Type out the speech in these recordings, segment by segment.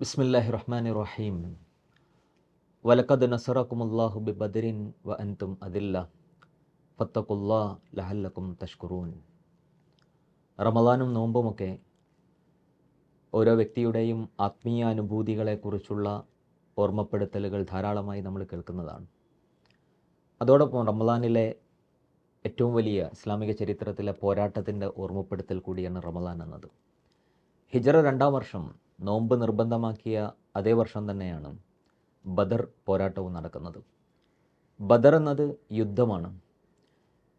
ബിസ്മില്ലാഹി റഹ്മാൻ റഹീം വലക്കത് നസറക്കുമുല്ലാഹു ബി ബദരിൻ വ അൻതും അതില്ല ഫത്തക്കുല്ലാ ലഹല്ലക്കും തഷ്കുറൂൻ റമദാനും നോമ്പുമൊക്കെ ഓരോ വ്യക്തിയുടെയും ആത്മീയ അനുഭൂതികളെക്കുറിച്ചുള്ള ഓർമ്മപ്പെടുത്തലുകൾ ധാരാളമായി നമ്മൾ കേൾക്കുന്നതാണ്. അതോടൊപ്പം റമദാനിലെ ഏറ്റവും വലിയ ഇസ്ലാമിക ചരിത്രത്തിലെ പോരാട്ടത്തിന്റെ ഓർമ്മപ്പെടുത്തൽ കൂടിയാണ് റമദാൻ എന്നത്. ഹിജറ രണ്ടാം വർഷം നോമ്പ് നിർബന്ധമാക്കിയ അതേ വർഷം തന്നെയാണ് ബദർ പോരാട്ടവും നടക്കുന്നത്. ബദർ എന്നത് യുദ്ധമാണ്.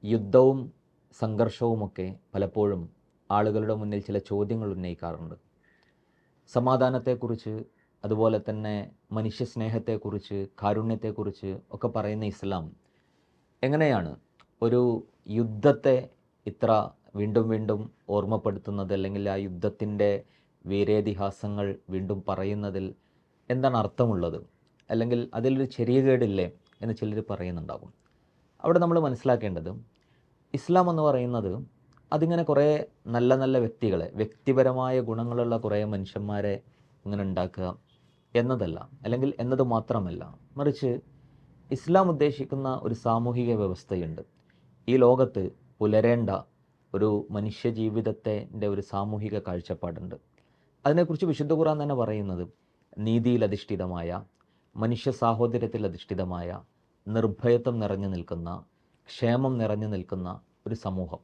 യുദ്ധവും സംഘർഷവുമൊക്കെ പലപ്പോഴും ആളുകളുടെ മുന്നിൽ ചില ചോദ്യങ്ങൾ ഉന്നയിക്കാറുണ്ട്. സമാധാനത്തെക്കുറിച്ച് അതുപോലെ തന്നെ മനുഷ്യ സ്നേഹത്തെക്കുറിച്ച് കാരുണ്യത്തെക്കുറിച്ച് ഒക്കെ പറയുന്ന ഇസ്ലാം എങ്ങനെയാണ് ഒരു യുദ്ധത്തെ ഇത്ര വീണ്ടും വീണ്ടും ഓർമ്മപ്പെടുത്തുന്നത്? അല്ലെങ്കിൽ ആ യുദ്ധത്തിന്റെ വീരേതിഹാസങ്ങൾ വീണ്ടും പറയുന്നതിൽ എന്താണ് അർത്ഥമുള്ളത്? അല്ലെങ്കിൽ അതിലൊരു ചെറിയ കേടില്ലേ എന്ന് ചിലർ പറയുന്നുണ്ടാകും. അവിടെ നമ്മൾ മനസ്സിലാക്കേണ്ടത് ഇസ്ലാം എന്ന് പറയുന്നത് അതിങ്ങനെ കുറേ നല്ല നല്ല വ്യക്തികളെ വ്യക്തിപരമായ ഗുണങ്ങളുള്ള കുറേ മനുഷ്യന്മാരെ ഇങ്ങനെ ഉണ്ടാക്കുക എന്നതല്ല. അല്ലെങ്കിൽ എന്നത് മാത്രമല്ല മറിച്ച് ഇസ്ലാം ഉദ്ദേശിക്കുന്ന ഒരു സാമൂഹിക വ്യവസ്ഥയുണ്ട്. ഈ ലോകത്ത് പുലരേണ്ട ഒരു മനുഷ്യ ജീവിതത്തിന്റെ ഒരു സാമൂഹിക കാഴ്ചപ്പാടുണ്ട്. അതിനെക്കുറിച്ച് വിശുദ്ധ ഖുറാൻ തന്നെ പറയുന്നത് നീതിയിൽ അധിഷ്ഠിതമായ മനുഷ്യ സാഹോദര്യത്തിൽ അധിഷ്ഠിതമായ നിർഭയത്വം നിറഞ്ഞു നിൽക്കുന്ന ക്ഷേമം നിറഞ്ഞു നിൽക്കുന്ന ഒരു സമൂഹം.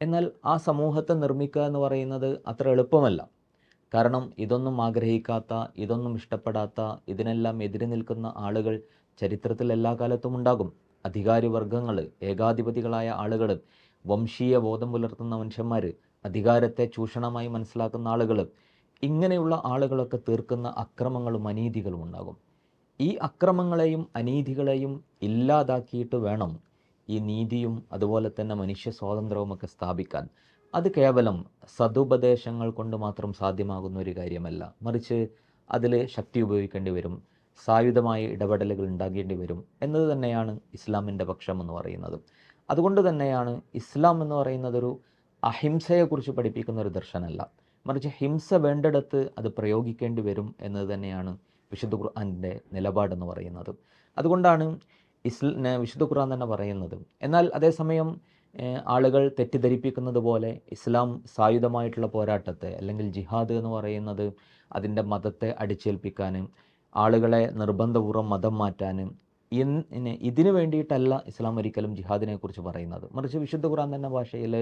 എന്നാൽ ആ സമൂഹത്തെ നിർമ്മിക്കുക എന്ന് പറയുന്നത് അത്ര എളുപ്പമല്ല. കാരണം ഇതൊന്നും ആഗ്രഹിക്കാത്ത ഇതൊന്നും ഇഷ്ടപ്പെടാത്ത ഇതിനെല്ലാം എതിരെ നിൽക്കുന്ന ആളുകൾ ചരിത്രത്തിൽ എല്ലാ കാലത്തും ഉണ്ടാകും. അധികാരി വർഗങ്ങൾ ഏകാധിപതികളായ ആളുകൾ വംശീയ ബോധം പുലർത്തുന്ന മനുഷ്യന്മാർ അധികാരത്തെ ചൂഷണമായി മനസ്സിലാക്കുന്ന ആളുകൾ ഇങ്ങനെയുള്ള ആളുകളൊക്കെ തീർക്കുന്ന അക്രമങ്ങളും അനീതികളും ഉണ്ടാകും. ഈ അക്രമങ്ങളെയും അനീതികളെയും ഇല്ലാതാക്കിയിട്ട് വേണം ഈ നീതിയും അതുപോലെ തന്നെ മനുഷ്യ സ്വാതന്ത്ര്യവും ഒക്കെ സ്ഥാപിക്കാൻ. അത് കേവലം സതുപദേശങ്ങൾ കൊണ്ട് മാത്രം സാധ്യമാകുന്ന ഒരു കാര്യമല്ല. മറിച്ച് അതിൽ ശക്തി ഉപയോഗിക്കേണ്ടി വരും സായുധമായ ഇടപെടലുകൾ ഉണ്ടാകേണ്ടി വരും എന്നത് തന്നെയാണ് ഇസ്ലാമിന്റെ പക്ഷം എന്ന് പറയുന്നത്. അതുകൊണ്ട് തന്നെയാണ് ഇസ്ലാം എന്ന് പറയുന്നതൊരു അഹിംസയെക്കുറിച്ച് പഠിപ്പിക്കുന്ന ഒരു ദർശനമല്ല. മറിച്ച് ഹിംസ വേണ്ടിടത്ത് അത് പ്രയോഗിക്കേണ്ടി വരും എന്നത് തന്നെയാണ് വിശുദ്ധ ഖുർആാനിന്റെ നിലപാടെന്ന് പറയുന്നത്. അതുകൊണ്ടാണ് ഇസ്ല വിശുദ്ധ ഖുർആൻ തന്നെ പറയുന്നത്. എന്നാൽ അതേസമയം ആളുകൾ തെറ്റിദ്ധരിപ്പിക്കുന്നത് പോലെ ഇസ്ലാം സായുധമായിട്ടുള്ള പോരാട്ടത്തെ അല്ലെങ്കിൽ ജിഹാദ് എന്ന് പറയുന്നത് അതിന്റെ മതത്തെ അടിച്ചേൽപ്പിക്കാനും ആളുകളെ നിർബന്ധപൂർവം മതം മാറ്റാനും ഇതിനു വേണ്ടിയിട്ടല്ല ഇസ്ലാം ഒരിക്കലും ജിഹാദിനെക്കുറിച്ച് പറയുന്നത്. മറിച്ച് വിശുദ്ധ ഖുർആൻ തന്നെ ഭാഷയിൽ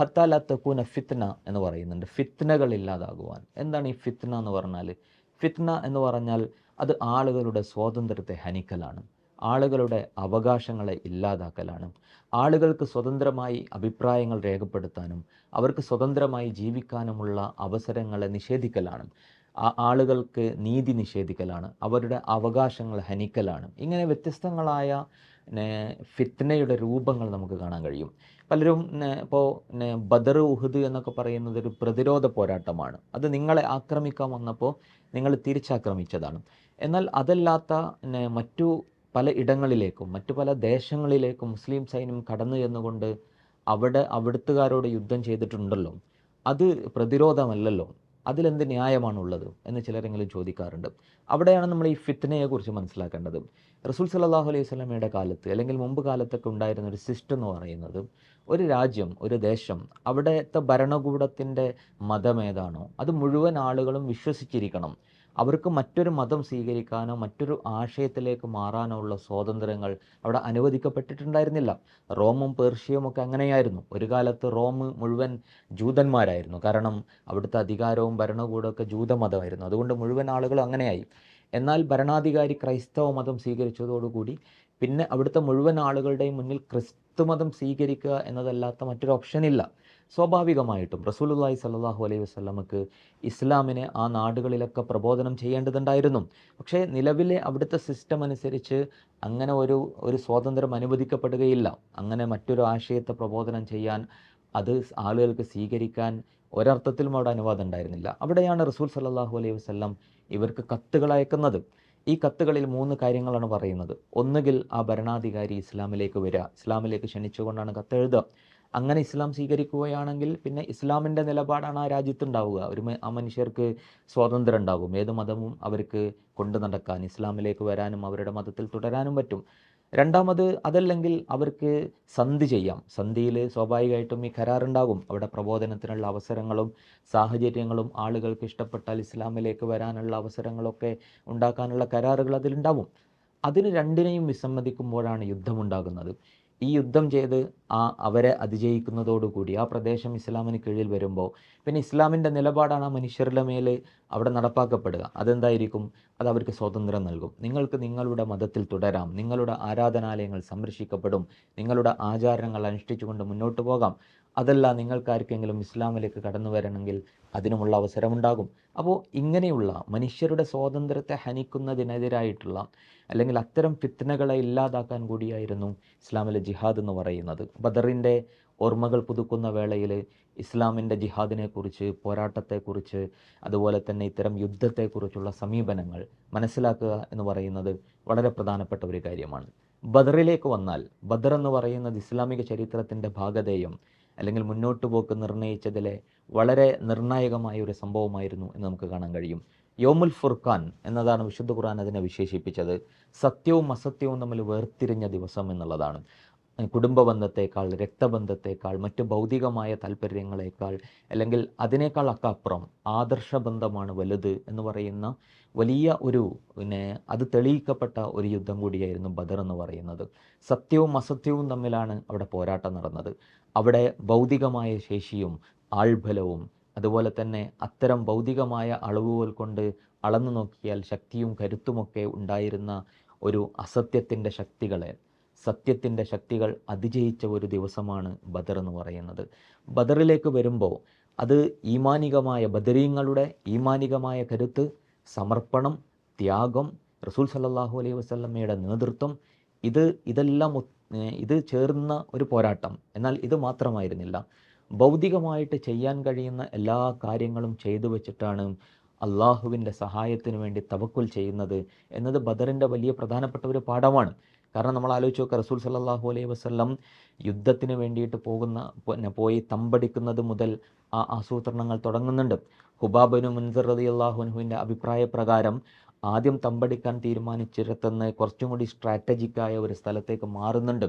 ഹത്താല ഫിത്ന എന്ന് പറയുന്നുണ്ട്. ഫിത്നകൾ ഇല്ലാതാകുവാൻ. എന്താണ് ഈ ഫിത്ന എന്ന് പറഞ്ഞാൽ ഫിത്ന എന്ന് പറഞ്ഞാൽ അത് ആളുകളുടെ സ്വാതന്ത്ര്യത്തെ ഹനിക്കലാണ്. ആളുകളുടെ അവകാശങ്ങളെ ഇല്ലാതാക്കലാണ്. ആളുകൾക്ക് സ്വതന്ത്രമായി അഭിപ്രായങ്ങൾ രേഖപ്പെടുത്താനും അവർക്ക് സ്വതന്ത്രമായി ജീവിക്കാനുമുള്ള അവസരങ്ങളെ നിഷേധിക്കലാണ്. ആ ആളുകൾക്ക് നീതി നിഷേധിക്കലാണ്. അവരുടെ അവകാശങ്ങൾ ഹനിക്കലാണ്. ഇങ്ങനെ വ്യത്യസ്തങ്ങളായ ഫിത്നയുടെ രൂപങ്ങൾ നമുക്ക് കാണാൻ കഴിയും. പലരും ഇപ്പോൾ ബദർ ഉഹദ് എന്നൊക്കെ പറയുന്നത് ഒരു പ്രതിരോധ പോരാട്ടമാണ്. അത് നിങ്ങളെ ആക്രമിക്കാൻ വന്നപ്പോൾ നിങ്ങൾ തിരിച്ചാക്രമിച്ചതാണ്. എന്നാൽ അതല്ലാത്ത മറ്റു പല ഇടങ്ങളിലേക്കും മറ്റു പല ദേശങ്ങളിലേക്കും മുസ്ലിം സൈന്യം കടന്നു ചെന്നുകൊണ്ട് അവിടെ അവിടുത്തുകാരോട് യുദ്ധം ചെയ്തിട്ടുണ്ടല്ലോ. അത് പ്രതിരോധമല്ലല്ലോ. അതിലെന്ത് ന്യായമാണുള്ളത് എന്ന് ചിലരെങ്കിലും ചോദിക്കാറുണ്ട്. അവിടെയാണ് നമ്മൾ ഈ ഫിത്നയെക്കുറിച്ച് മനസ്സിലാക്കേണ്ടത്. റസൂൽ സല്ലാഹു അലൈഹി സ്വലമയുടെ കാലത്ത് അല്ലെങ്കിൽ മുമ്പ് കാലത്തൊക്കെ ഉണ്ടായിരുന്ന ഒരു സിസ്റ്റം എന്ന് പറയുന്നത് ഒരു രാജ്യം ഒരു ദേശം അവിടുത്തെ ഭരണകൂടത്തിന്റെ മതമേതാണോ അത് മുഴുവൻ ആളുകളും വിശ്വസിച്ചിരിക്കണം. അവർക്ക് മറ്റൊരു മതം സ്വീകരിക്കാനോ മറ്റൊരു ആശയത്തിലേക്ക് മാറാനോ ഉള്ള സ്വാതന്ത്ര്യങ്ങൾ അവിടെ അനുവദിക്കപ്പെട്ടിട്ടുണ്ടായിരുന്നില്ല. റോമും പേർഷ്യയും ഒക്കെ അങ്ങനെയായിരുന്നു. ഒരു കാലത്ത് റോം മുഴുവൻ ജൂതന്മാരായിരുന്നു. കാരണം അവിടുത്തെ അധികാരവും ഭരണകൂടമൊക്കെ ജൂതമതമായിരുന്നു. അതുകൊണ്ട് മുഴുവൻ ആളുകളും അങ്ങനെയായി. എന്നാൽ ഭരണാധികാരി ക്രൈസ്തവ മതം സ്വീകരിച്ചതോടുകൂടി പിന്നെ അവിടുത്തെ മുഴുവൻ ആളുകളുടെയും മുന്നിൽ ക്രിസ്തു മതം സ്വീകരിക്കുക എന്നതല്ലാത്ത മറ്റൊരു ഓപ്ഷനില്ല സ്വാഭാവികമായിട്ടും റസൂലുല്ലായി സല്ലാഹു അലൈഹി വസ്ലമക്ക് ഇസ്ലാമിനെ ആ നാടുകളിലൊക്കെ പ്രബോധനം ചെയ്യേണ്ടതുണ്ടായിരുന്നു. പക്ഷേ നിലവിലെ അവിടുത്തെ സിസ്റ്റം അനുസരിച്ച് അങ്ങനെ ഒരു ഒരു സ്വാതന്ത്ര്യം അനുവദിക്കപ്പെടുകയില്ല. അങ്ങനെ മറ്റൊരു ആശയത്തെ പ്രബോധനം ചെയ്യാൻ അത് ആളുകൾക്ക് സ്വീകരിക്കാൻ ഒരർത്ഥത്തിലും അവിടെ അനുവാദം ഉണ്ടായിരുന്നില്ല. അവിടെയാണ് റസൂൽ സല്ലാഹു അലൈഹി വസ്ലം ഇവർക്ക് കത്തുകൾ അയക്കുന്നത്. ഈ കത്തുകളിൽ മൂന്ന് കാര്യങ്ങളാണ് പറയുന്നത്. ഒന്നുകിൽ ആ ഭരണാധികാരി ഇസ്ലാമിലേക്ക് വരിക ഇസ്ലാമിലേക്ക് ക്ഷണിച്ചുകൊണ്ടാണ് കത്തെഴുതുക. അങ്ങനെ ഇസ്ലാം സ്വീകരിക്കുകയാണെങ്കിൽ പിന്നെ ഇസ്ലാമിന്റെ നിലപാടാണ് ആ രാജ്യത്തുണ്ടാവുക. ഒരു ആ മനുഷ്യർക്ക് സ്വാതന്ത്ര്യം ഉണ്ടാകും. ഏത് മതവും അവർക്ക് കൊണ്ടു നടക്കാൻ ഇസ്ലാമിലേക്ക് വരാനും അവരുടെ മതത്തിൽ തുടരാനും പറ്റും. രണ്ടാമത് അതല്ലെങ്കിൽ അവർക്ക് സന്ധി ചെയ്യാം. സന്ധിയിൽ സ്വാഭാവികമായിട്ടും ഈ കരാറുണ്ടാകും. അവിടെ പ്രബോധനത്തിനുള്ള അവസരങ്ങളും സാഹചര്യങ്ങളും ആളുകൾക്ക് ഇഷ്ടപ്പെട്ടാൽ ഇസ്ലാമിലേക്ക് വരാനുള്ള അവസരങ്ങളൊക്കെ ഉണ്ടാക്കാനുള്ള കരാറുകൾ അതിലുണ്ടാവും. അതിന് രണ്ടിനെയും വിസമ്മതിക്കുമ്പോഴാണ് യുദ്ധമുണ്ടാകുന്നത്. ഈ യുദ്ധം ചെയ്ത് ആ അവരെ അതിജയിക്കുന്നതോടുകൂടി ആ പ്രദേശം ഇസ്ലാമിന് കീഴിൽ വരുമ്പോൾ പിന്നെ ഇസ്ലാമിന്റെ നിലപാടാണ് ആ മനുഷ്യരുടെ മേൽ അവിടെ നടപ്പാക്കപ്പെടുക. അതെന്തായിരിക്കും? അത് അവർക്ക് സ്വാതന്ത്ര്യം നൽകും. നിങ്ങൾക്ക് നിങ്ങളുടെ മതത്തിൽ തുടരാം. നിങ്ങളുടെ ആരാധനാലയങ്ങൾ സംരക്ഷിക്കപ്പെടും. നിങ്ങളുടെ ആചാരങ്ങൾ അനുഷ്ഠിച്ചുകൊണ്ട് മുന്നോട്ട് പോകാം. അതല്ല നിങ്ങൾക്കാർക്കെങ്കിലും ഇസ്ലാമിലേക്ക് കടന്നു വരണമെങ്കിൽ അതിനുമുള്ള അവസരമുണ്ടാകും. അപ്പോൾ ഇങ്ങനെയുള്ള മനുഷ്യരുടെ സ്വാതന്ത്ര്യത്തെ ഹനിക്കുന്നതിനെതിരായിട്ടുള്ള അല്ലെങ്കിൽ അത്തരം ഫിത്നകളെ ഇല്ലാതാക്കാൻ കൂടിയായിരുന്നു ഇസ്ലാമിലെ ജിഹാദ് എന്ന് പറയുന്നത്. ബദറിന്റെ ഓർമ്മകൾ പുതുക്കുന്ന വേളയിൽ ഇസ്ലാമിന്റെ ജിഹാദിനെക്കുറിച്ച് പോരാട്ടത്തെക്കുറിച്ച് അതുപോലെ തന്നെ ഇത്തരം യുദ്ധത്തെക്കുറിച്ചുള്ള സമീപനങ്ങൾ മനസ്സിലാക്കുക എന്ന് പറയുന്നത് വളരെ പ്രധാനപ്പെട്ട ഒരു കാര്യമാണ്. ബദറിലേക്ക് വന്നാൽ ബദർ എന്ന് പറയുന്നത് ഇസ്ലാമിക ചരിത്രത്തിന്റെ ഭാഗധേയം അല്ലെങ്കിൽ മുന്നോട്ട് പോക്ക് നിർണയിച്ചതിലെ വളരെ നിർണായകമായ ഒരു സംഭവമായിരുന്നു എന്ന് നമുക്ക് കാണാൻ കഴിയും. യോമുൽ ഫുർഖാൻ എന്നതാണ് വിശുദ്ധ ഖുർആൻ അതിനെ വിശേഷിപ്പിച്ചത്. സത്യവും അസത്യവും തമ്മിൽ വേർതിരിഞ്ഞ ദിവസം എന്നുള്ളതാണ്. കുടുംബ ബന്ധത്തേക്കാൾ രക്തബന്ധത്തേക്കാൾ മറ്റു ഭൗതികമായ താല്പര്യങ്ങളെക്കാൾ അല്ലെങ്കിൽ അതിനേക്കാൾ ഒക്കെ അപ്പുറം ആദർശ ബന്ധമാണ് വലുത് എന്ന് പറയുന്ന വലിയ ഒരു പിന്നെ അത് തെളിയിക്കപ്പെട്ട ഒരു യുദ്ധം കൂടിയായിരുന്നു ബദർ എന്ന് പറയുന്നത്. സത്യവും അസത്യവും തമ്മിലാണ് അവിടെ പോരാട്ടം നടന്നത്. അവിടെ ഭൗതികമായ ശേഷിയും ആൾബലവും അതുപോലെ തന്നെ അത്തരം ഭൗതികമായ അളവുകൾ കൊണ്ട് അളന്നു നോക്കിയാൽ ശക്തിയും കരുത്തുമൊക്കെ ഉണ്ടായിരുന്ന ഒരു അസത്യത്തിന്റെ ശക്തികളെ സത്യത്തിന്റെ ശക്തികൾ അതിജയിച്ച ഒരു ദിവസമാണ് ബദർ എന്ന് പറയുന്നത്. ബദറിലേക്ക് വരുമ്പോൾ അത് ഈമാനികമായ ബദരീങ്ങളുടെ ഈമാനികമായ കരുത്ത് സമർപ്പണം ത്യാഗം റസൂൽ സല്ലാഹു അലൈഹി വസ്ലമ്മയുടെ നേതൃത്വം ഇത് ഇതെല്ലാം ഇത് ചേർന്ന ഒരു പോരാട്ടം. എന്നാൽ ഇത് മാത്രമായിരുന്നില്ല. ഭൗതികമായിട്ട് ചെയ്യാൻ കഴിയുന്ന എല്ലാ കാര്യങ്ങളും ചെയ്തു വച്ചിട്ടാണ് അള്ളാഹുവിന്റെ സഹായത്തിന് വേണ്ടി തവക്കുൽ ചെയ്യുന്നത് എന്നത് ബദറിന്റെ വലിയ പ്രധാനപ്പെട്ട ഒരു പാഠമാണ്. കാരണം നമ്മൾ ആലോചിച്ച് നോക്കുക റസൂൽ സല്ലല്ലാഹു അലൈഹി വസല്ലം യുദ്ധത്തിന് വേണ്ടിയിട്ട് പോകുന്ന പിന്നെ പോയി തമ്പടിക്കുന്നത് മുതൽ ആ ആസൂത്രണങ്ങൾ തുടങ്ങുന്നുണ്ട്. ഹുബാബനു മുൻസർ റതി അള്ളാഹുനുവിന്റെ അഭിപ്രായ പ്രകാരം ആദ്യം തമ്പടിക്കാൻ തീരുമാനിച്ചിടത്തുനിന്ന് കുറച്ചും കൂടി സ്ട്രാറ്റജിക്കായ ഒരു സ്ഥലത്തേക്ക് മാറുന്നുണ്ട്.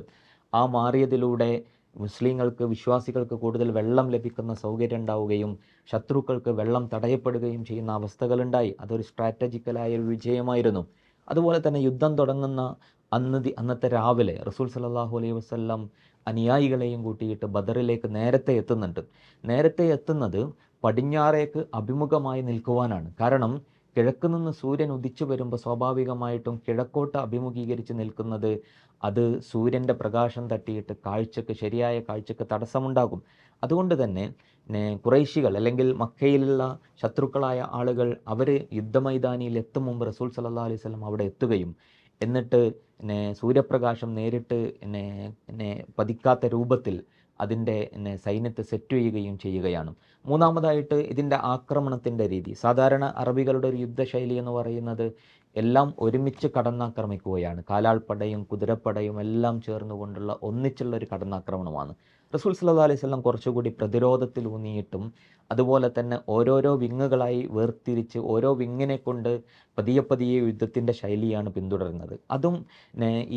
ആ മാറിയതിലൂടെ മുസ്ലിങ്ങൾക്ക് വിശ്വാസികൾക്ക് കൂടുതൽ വെള്ളം ലഭിക്കുന്ന സൗകര്യം ഉണ്ടാവുകയും ശത്രുക്കൾക്ക് വെള്ളം തടയപ്പെടുകയും ചെയ്യുന്ന അവസ്ഥകളുണ്ടായി. അതൊരു സ്ട്രാറ്റജിക്കലായ ഒരു വിജയമായിരുന്നു. അതുപോലെ തന്നെ യുദ്ധം തുടങ്ങുന്ന അന്ന് അന്നത്തെ രാവിലെ റസൂൽ സലാഹു അലൈഹി വസല്ലം അനുയായികളെയും കൂട്ടിയിട്ട് ബദറിലേക്ക് നേരത്തെ എത്തുന്നുണ്ട്. നേരത്തെ എത്തുന്നത് പടിഞ്ഞാറേക്ക് അഭിമുഖമായി നിൽക്കുവാനാണ്. കാരണം കിഴക്ക് നിന്ന് സൂര്യൻ ഉദിച്ചു വരുമ്പോൾ സ്വാഭാവികമായിട്ടും കിഴക്കോട്ട് അഭിമുഖീകരിച്ച് നിൽക്കുന്നത് അത് സൂര്യന്റെ പ്രകാശം തട്ടിയിട്ട് കാഴ്ചക്ക് ശരിയായ കാഴ്ചക്ക് തടസ്സമുണ്ടാകും. അതുകൊണ്ട് തന്നെ കുറൈശികൾ അല്ലെങ്കിൽ മക്കയിലുള്ള ശത്രുക്കളായ ആളുകൾ അവർ യുദ്ധമൈതാനിയിൽ എത്തും മുമ്പ് റസൂൽ സല്ലാ അലൈഹി വസല്ലം അവിടെ എത്തുകയും എന്നിട്ട് സൂര്യപ്രകാശം നേരിട്ട് പതിക്കാത്ത രൂപത്തിൽ അതിന്റെ സൈന്യത്തെ സെറ്റ് ചെയ്യുകയും ചെയ്യുകയാണ്. മൂന്നാമതായിട്ട് ഇതിന്റെ ആക്രമണത്തിന്റെ രീതി. സാധാരണ അറബികളുടെ ഒരു യുദ്ധശൈലി എന്ന് പറയുന്നത് എല്ലാം ഒരുമിച്ച് കടന്നാക്രമിക്കുകയാണ്. കാലാൾപ്പടയും കുതിരപ്പടയും എല്ലാം ചേർന്നുകൊണ്ടുള്ള ഒന്നിച്ചുള്ള ഒരു കടന്നാക്രമണമാണ്. റസൂൽ സല്ലാ അലൈഹി വസല്ലം കുറച്ചുകൂടി പ്രതിരോധത്തിൽ ഊന്നിയിട്ടും അതുപോലെ തന്നെ ഓരോരോ വിങ്ങുകളായി വേർതിരിച്ച് ഓരോ വിങ്ങിനെ കൊണ്ട് പതിയെ പതിയെ യുദ്ധത്തിന്റെ ശൈലിയാണ് പിന്തുടരുന്നത്. അതും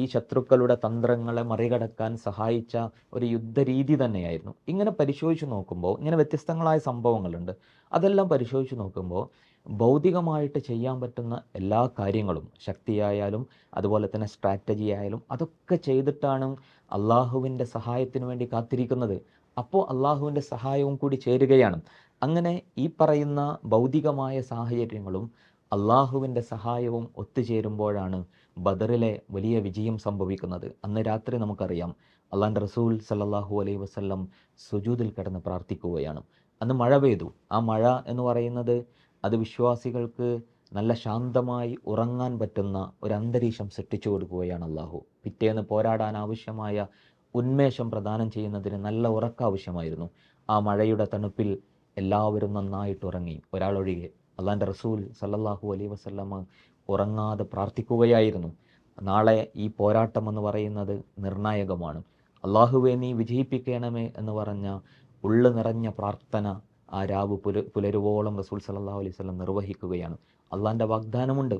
ഈ ശത്രുക്കളുടെ തന്ത്രങ്ങളെ മറികടക്കാൻ സഹായിച്ച ഒരു യുദ്ധരീതി തന്നെയായിരുന്നു. ഇങ്ങനെ പരിശോധിച്ച് നോക്കുമ്പോൾ ഇങ്ങനെ വ്യത്യസ്തങ്ങളായ സംഭവങ്ങളുണ്ട്. അതെല്ലാം പരിശോധിച്ച് നോക്കുമ്പോൾ ഭൗതികമായിട്ട് ചെയ്യാൻ പറ്റുന്ന എല്ലാ കാര്യങ്ങളും ശക്തിയായാലും അതുപോലെ തന്നെ സ്ട്രാറ്റജി ആയാലും അതൊക്കെ ചെയ്തിട്ടാണ് അള്ളാഹുവിന്റെ സഹായത്തിന് വേണ്ടി കാത്തിരിക്കുന്നത്. അപ്പോൾ അള്ളാഹുവിന്റെ സഹായവും കൂടി ചേരുകയാണ്. അങ്ങനെ ഈ പറയുന്ന ഭൗതികമായ സാഹചര്യങ്ങളും അള്ളാഹുവിന്റെ സഹായവും ഒത്തുചേരുമ്പോഴാണ് ബദറിലെ വലിയ വിജയം സംഭവിക്കുന്നത്. അന്ന് രാത്രി നമുക്കറിയാം അള്ളാന്റെ റസൂൽ സല്ലാഹു അലൈഹി വസല്ലം സുജൂതിൽ കിടന്ന് പ്രാർത്ഥിക്കുകയാണ്. അന്ന് മഴ പെയ്തു. ആ മഴ എന്ന് പറയുന്നത് അത് വിശ്വാസികൾക്ക് നല്ല ശാന്തമായി ഉറങ്ങാൻ പറ്റുന്ന ഒരു അന്തരീക്ഷം സൃഷ്ടിച്ചു കൊടുക്കുകയാണ് അള്ളാഹു. പിറ്റേന്ന് പോരാടാൻ ആവശ്യമായ ഉന്മേഷം പ്രദാനം ചെയ്യുന്നതിന് നല്ല ഉറക്കാവശ്യമായിരുന്നു ആ മഴയുടെ തണുപ്പിൽ എല്ലാവരും നന്നായിട്ട് ഉറങ്ങി. ഒരാളൊഴികെ അള്ളാന്റെ റസൂൽ സല്ലല്ലാഹു അലൈഹി വസല്ലമ ഉറങ്ങാതെ പ്രാർത്ഥിക്കുകയായിരുന്നു. നാളെ ഈ പോരാട്ടം എന്ന് പറയുന്നത് നിർണായകമാണ്. അള്ളാഹുവെ നീ വിജയിപ്പിക്കണമേ എന്ന് പറഞ്ഞ ഉള്ളു നിറഞ്ഞ പ്രാർത്ഥന ആ രാവ് പുല പുലരുവോളം റസൂൽ സല്ലാഹു അലൈവല്ലം നിർവഹിക്കുകയാണ്. അള്ളാഹിന്റെ വാഗ്ദാനമുണ്ട്.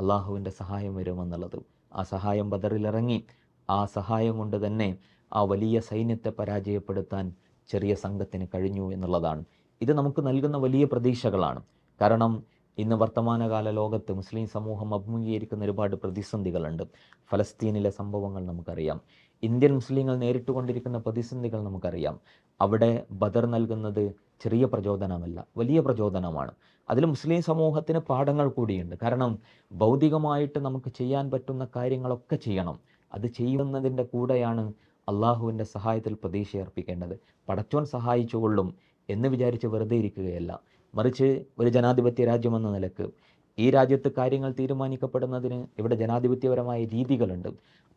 അള്ളാഹുവിന്റെ സഹായം വരുമെന്നുള്ളത് ആ സഹായം ബദറിലിറങ്ങി ആ സഹായം കൊണ്ട് തന്നെ ആ വലിയ സൈന്യത്തെ പരാജയപ്പെടുത്താൻ ചെറിയ സംഘത്തിന് കഴിഞ്ഞു എന്നുള്ളതാണ്. ഇത് നമുക്ക് നൽകുന്ന വലിയ പ്രതീക്ഷകളാണ്. കാരണം ഇന്ന് വർത്തമാനകാല ലോകത്ത് മുസ്ലിം സമൂഹം അഭിമുഖീകരിക്കുന്ന ഒരുപാട് പ്രതിസന്ധികളുണ്ട്. ഫലസ്തീനിലെ സംഭവങ്ങൾ നമുക്കറിയാം. ഇന്ത്യൻ മുസ്ലിങ്ങൾ നേരിട്ടുകൊണ്ടിരിക്കുന്ന പ്രതിസന്ധികൾ നമുക്കറിയാം. അവിടെ ബദർ നൽകുന്നത് ചെറിയ പ്രചോദനമല്ല വലിയ പ്രചോദനമാണ്. അതിൽ മുസ്ലിം സമൂഹത്തിന് പാഠങ്ങൾ കൂടിയുണ്ട്. കാരണം ഭൗതികമായിട്ട് നമുക്ക് ചെയ്യാൻ പറ്റുന്ന കാര്യങ്ങളൊക്കെ ചെയ്യണം. അത് ചെയ്യുന്നതിന്റെ കൂടെയാണ് അള്ളാഹുവിന്റെ സഹായത്തിൽ പ്രതീക്ഷ അർപ്പിക്കേണ്ടത്. പടച്ചോൻ സഹായിച്ചുകൊള്ളും എന്ന് വിചാരിച്ച് വെറുതെ ഇരിക്കുകയല്ല. മറിച്ച് ഒരു ജനാധിപത്യ രാജ്യമെന്ന നിലയ്ക്ക് ഈ രാജ്യത്ത് കാര്യങ്ങൾ തീരുമാനിക്കപ്പെടുന്നതിന് ഇവിടെ ജനാധിപത്യപരമായ രീതികളുണ്ട്.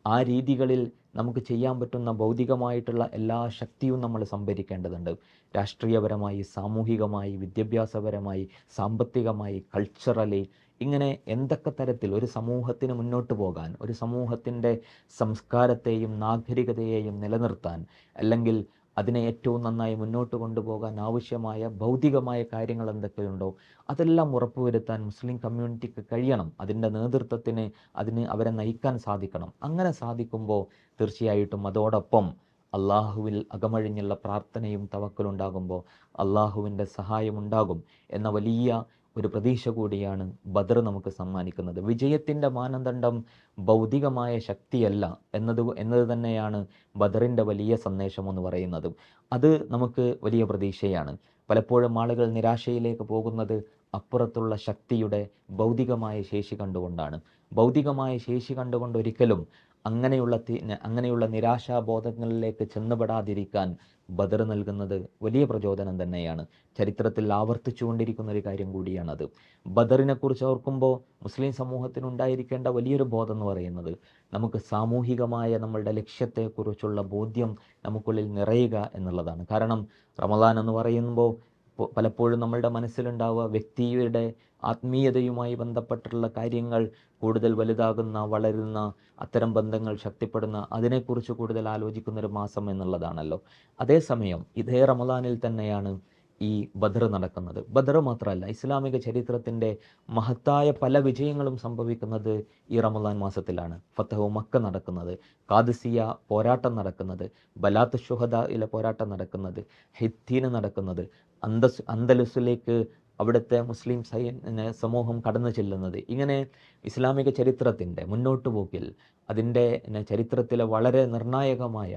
ആ രീതികളിൽ നമുക്ക് ചെയ്യാൻ പറ്റുന്ന ഭൗതികമായിട്ടുള്ള എല്ലാ ശക്തിയും നമ്മൾ സംഭരിക്കേണ്ടതുണ്ട്. രാഷ്ട്രീയപരമായി സാമൂഹികമായി വിദ്യാഭ്യാസപരമായി സാമ്പത്തികമായി കൾച്ചറലി ഇങ്ങനെ എന്തൊക്കെ തരത്തിൽ ഒരു സമൂഹത്തിന് മുന്നോട്ട് പോകാൻ ഒരു സമൂഹത്തിന്റെ സംസ്കാരത്തെയും നാഗരികതയെയും നിലനിർത്താൻ അല്ലെങ്കിൽ അതിനെ ഏറ്റവും നന്നായി മുന്നോട്ട് കൊണ്ടുപോകാൻ ആവശ്യമായ ഭൗതികമായ കാര്യങ്ങൾ എന്തൊക്കെയുണ്ടോ അതെല്ലാം ഉറപ്പുവരുത്താൻ മുസ്ലിം കമ്മ്യൂണിറ്റിക്ക് കഴിയണം. അതിന്റെ നേതൃത്വത്തിന് അതിന് അവരെ നയിക്കാൻ സാധിക്കണം. അങ്ങനെ സാധിക്കുമ്പോൾ തീർച്ചയായിട്ടും അതോടൊപ്പം അള്ളാഹുവിൽ അകമഴിഞ്ഞുള്ള പ്രാർത്ഥനയും തവക്കലുണ്ടാകുമ്പോൾ അള്ളാഹുവിന്റെ സഹായമുണ്ടാകും എന്ന വലിയ ഒരു പ്രതീക്ഷ കൂടിയാണ് ബദർ നമുക്ക് സമ്മാനിക്കുന്നത്. വിജയത്തിന്റെ മാനദണ്ഡം ഭൗതികമായ ശക്തിയല്ല എന്നത് എന്നത് തന്നെയാണ് ബദറിന്റെ വലിയ സന്ദേശം എന്ന് പറയുന്നത്. അത് നമുക്ക് വലിയ പ്രതീക്ഷയാണ്. പലപ്പോഴും ആളുകൾ നിരാശയിലേക്ക് പോകുന്നത് അപ്പുറത്തുള്ള ശക്തിയുടെ ഭൗതികമായ ശേഷി കണ്ടുകൊണ്ടാണ്. ഭൗതികമായ ശേഷി കണ്ടുകൊണ്ട് ഒരിക്കലും അങ്ങനെയുള്ള അങ്ങനെയുള്ള നിരാശാബോധങ്ങളിലേക്ക് ചെന്നുപെടാതിരിക്കാൻ ബദർ നൽകുന്നത് വലിയ പ്രചോദനം തന്നെയാണ്. ചരിത്രത്തിൽ ആവർത്തിച്ചുകൊണ്ടിരിക്കുന്ന ഒരു കാര്യം കൂടിയാണത്. ബദറിനെ കുറിച്ച് ഓർക്കുമ്പോൾ മുസ്ലിം സമൂഹത്തിന് ഉണ്ടായിരിക്കേണ്ട വലിയൊരു ബോധം എന്ന് പറയുന്നത് നമുക്ക് സാമൂഹികമായ നമ്മളുടെ ലക്ഷ്യത്തെക്കുറിച്ചുള്ള ബോധ്യം നമുക്കുള്ളിൽ നിറയുക എന്നുള്ളതാണ്. കാരണം റമദാൻ എന്ന് പറയുമ്പോൾ പലപ്പോഴും നമ്മളുടെ മനസ്സിലുണ്ടാവുക വ്യക്തിയുടെ ആത്മീയതയുമായി ബന്ധപ്പെട്ടുള്ള കാര്യങ്ങൾ കൂടുതൽ വലുതാകുന്ന വളരുന്ന അത്തരം ബന്ധങ്ങൾ ശക്തിപ്പെടുന്ന അതിനെക്കുറിച്ച് കൂടുതൽ ആലോചിക്കുന്ന ഒരു മാസം എന്നുള്ളതാണല്ലോ. അതേസമയം ഇതേ റമദാനിൽ തന്നെയാണ് ഈ ബദർ നടക്കുന്നത്. ബദർ മാത്രമല്ല ഇസ്ലാമിക ചരിത്രത്തിന്റെ മഹത്തായ പല വിജയങ്ങളും സംഭവിക്കുന്നത് ഈ റമദാൻ മാസത്തിലാണ്. ഫത്തഹു മക്ക നടക്കുന്നത് കാദസിയ പോരാട്ടം നടക്കുന്നത് ബലാത്ത് ഷുഹദയിലെ പോരാട്ടം നടക്കുന്നത് ഹിത്തീന് നടക്കുന്നത് അന്തസ് അന്തലുസിലേക്ക് അവിടുത്തെ മുസ്ലിം സൈന്യ സമൂഹം കടന്നു ചെല്ലുന്നത്. ഇങ്ങനെ ഇസ്ലാമിക ചരിത്രത്തിന്റെ മുന്നോട്ട് പോക്കിൽ അതിന്റെ ചരിത്രത്തിലെ വളരെ നിർണായകമായ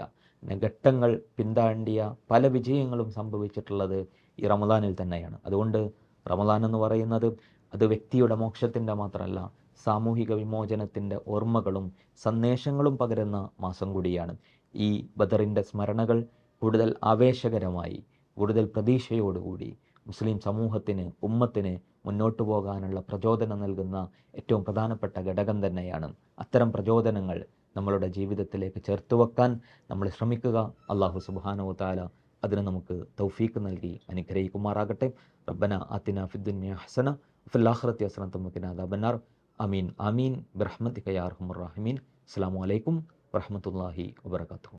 ഘട്ടങ്ങൾ പിന്താണ്ടിയ പല വിജയങ്ങളും സംഭവിച്ചിട്ടുള്ളത് ഈ റമദാനിൽ തന്നെയാണ്. അതുകൊണ്ട് റമദാൻ എന്ന് പറയുന്നത് അത് വ്യക്തിയുടെ മോക്ഷത്തിന്റെ മാത്രമല്ല സാമൂഹിക വിമോചനത്തിന്റെ ഓർമ്മകളും സന്ദേശങ്ങളും പകരുന്ന മാസം കൂടിയാണ്. ഈ ബദറിന്റെ സ്മരണകൾ കൂടുതൽ ആവേശകരമായി കൂടുതൽ പ്രതീക്ഷയോടുകൂടി മുസ്ലിം സമൂഹത്തിന് ഉമ്മത്തിന് മുന്നോട്ടു പോകാനുള്ള പ്രചോദനം നൽകുന്ന ഏറ്റവും പ്രധാനപ്പെട്ട ഘടകം തന്നെയാണ്. അത്തരം പ്രചോദനങ്ങൾ നമ്മളുടെ ജീവിതത്തിലേക്ക് ചേർത്ത് വെക്കാൻ നമ്മൾ ശ്രമിക്കുക. അള്ളാഹു സുബാനോ താല അതിന് നമുക്ക് തൗഫീക്ക് നൽകി അനുഗ്രഹിക്കുമാറാകട്ടെ. റബ്ബന അതിന ഫിദ്ദുന്യ ഹസന ഫില്ലാഹ്റത്തി ഹസന തമ്മുക്കിന അദാബന്നാർ. അമീൻ അമീൻ ബിറഹ്മത്തിക്കയാർഹമുറാഹിമീൻ അസ്സാം വലൈക്കും വറഹമത്തല്ലാഹി വാബർക്കാത്തു